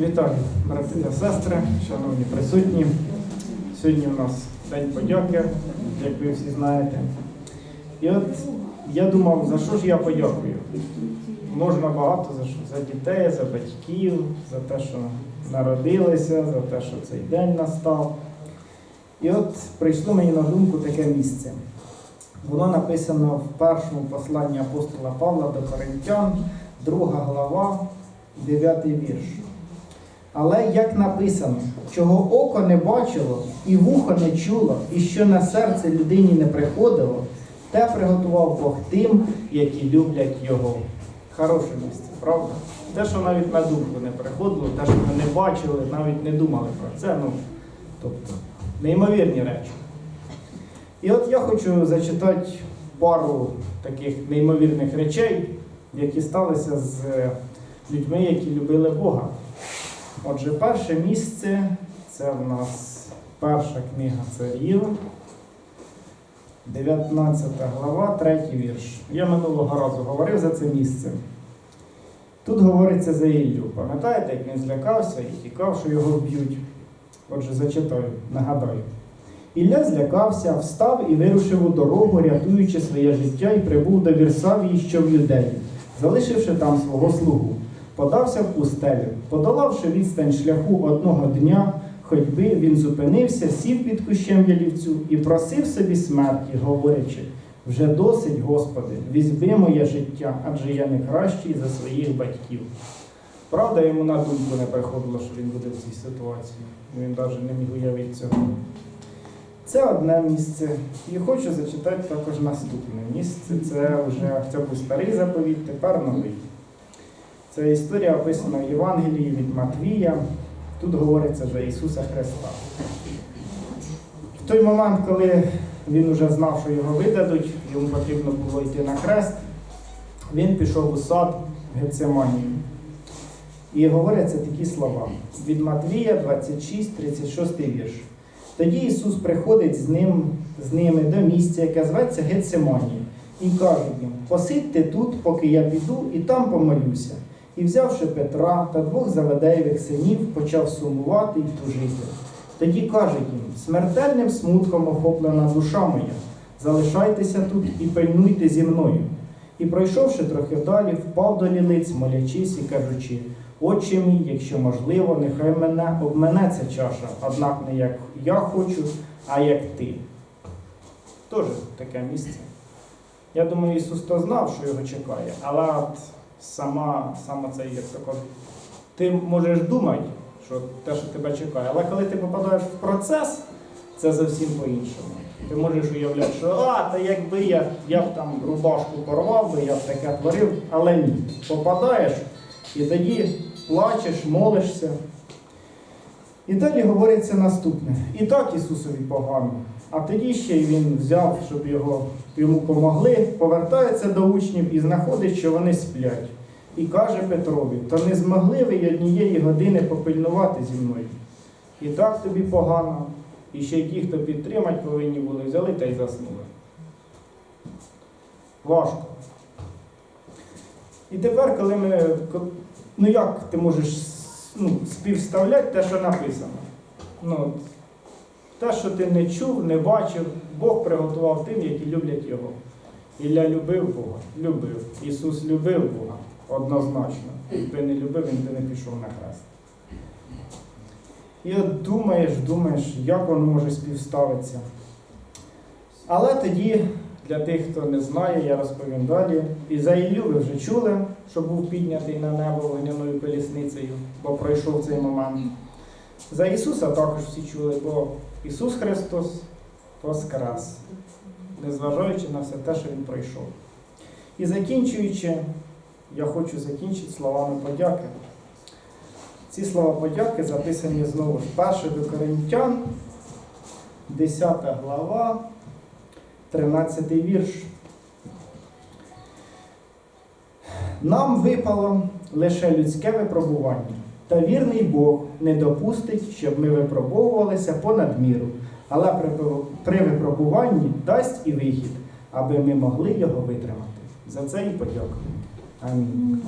Вітаю, брати та сестри, шановні присутні. Сьогодні у нас День подяки, як ви всі знаєте. І от я думав, за що ж я подякую? Можна багато за що? За дітей, за батьків, за те, що народилися, за те, що цей день настав. І от прийшло мені на думку таке місце. Воно написано в першому посланні апостола Павла до Коринтян, друга глава, 9 вірш. Але як написано, чого око не бачило, і вухо не чуло, і що на серце людині не приходило, те приготував Бог тим, які люблять його. Хороше місце, правда? Те, що навіть на думку не приходило, те, що ми не бачили, навіть не думали про це. Ну, тобто, неймовірні речі. І от я хочу зачитати пару таких неймовірних речей, які сталися з людьми, які любили Бога. Отже, перше місце це в нас перша книга царів, 19 глава, 3 вірш. Я минулого разу говорив за це місце. Тут говориться за Іллю. Пам'ятаєте, як він злякався і тікав, що його вб'ють? Отже, зачитаю, нагадаю. Ілля злякався, встав і вирушив у дорогу, рятуючи своє життя, і прибув до Вірсавії, що в юдеї, залишивши там свого слугу. Подався в пустелю, подолавши відстань шляху одного дня, ходьби, він зупинився, сів під кущем ялівцю і просив собі смерті, говорячи: вже досить, Господи, візьми моє життя, адже я не кращий за своїх батьків. Правда, йому на думку не приходило, що він буде в цій ситуації. Він навіть не міг уявити цього. Це одне місце. І хочу зачитати також наступне місце. Це вже це був старий заповіт, тепер новий. Це історія описана в Євангелії від Матвія. Тут говориться за Ісуса Христа. В той момент, коли він вже знав, що його видадуть, йому потрібно було йти на хрест, він пішов у сад Гецеманію. І говоряться такі слова від Матвія 26, 36 вірш. Тоді Ісус приходить з ним, з ними до місця, яке зветься Гецеманія, і каже їм: посидьте тут, поки я піду, і там помолюся. І взявши Петра та двох Заведеєвих синів, почав сумувати і тужити. Тоді каже їм: смертельним смутком охоплена душа моя, залишайтеся тут і пильнуйте зі мною. І пройшовши трохи далі, впав до лілиць, молячись і кажучи: Отче мій, якщо можливо, нехай мене обмене ця чаша, однак не як я хочу, а як ти. Теж таке місце. Я думаю, Ісус то знав, що його чекає, але сама, сама це, як то ти можеш думати, що те, що тебе чекає, але коли ти попадаєш в процес, це зовсім по-іншому. Ти можеш уявляти, що а, та якби я, я б там рубашку порвав би, я б таке творив, але ні. Попадаєш і тоді плачеш, молишся. І далі говориться наступне. І так Ісусові погано. А тоді ще й він взяв, щоб його, йому помогли, повертається до учнів і знаходить, що вони сплять. І каже Петрові, то не змогли ви однієї години попильнувати зі мною. І так тобі погано. І ще й ті, хто підтримати повинні були, взяли та й заснули. Важко. І тепер, коли ми. Ну як ти можеш ну, співставляти те, що написано? Ну, те, що ти не чув, не бачив, Бог приготував тим, які люблять Його. Ілля любив Бога, любив. Ісус любив Бога однозначно. Якби не любив, він би не пішов на хрест. І от думаєш, думаєш, як воно може співставитися. Але тоді, для тих, хто не знає, я розповім далі. І за Іллю ви вже чули, що був піднятий на небо вогняною колісницею, бо пройшов цей момент. За Ісуса також всі чули, бо Ісус Христос воскрес, незважаючи на все те, що Він пройшов. І закінчуючи, я хочу закінчити словами подяки. Ці слова подяки записані знову ж перше до Коринтян, 10 глава, 13 вірш. Нам випало лише людське випробування, та вірний Бог не допустить, щоб ми випробовувалися понад міру, але при, випробуванні дасть і вихід, аби ми могли його витримати. За це і подякуємо. Амінь.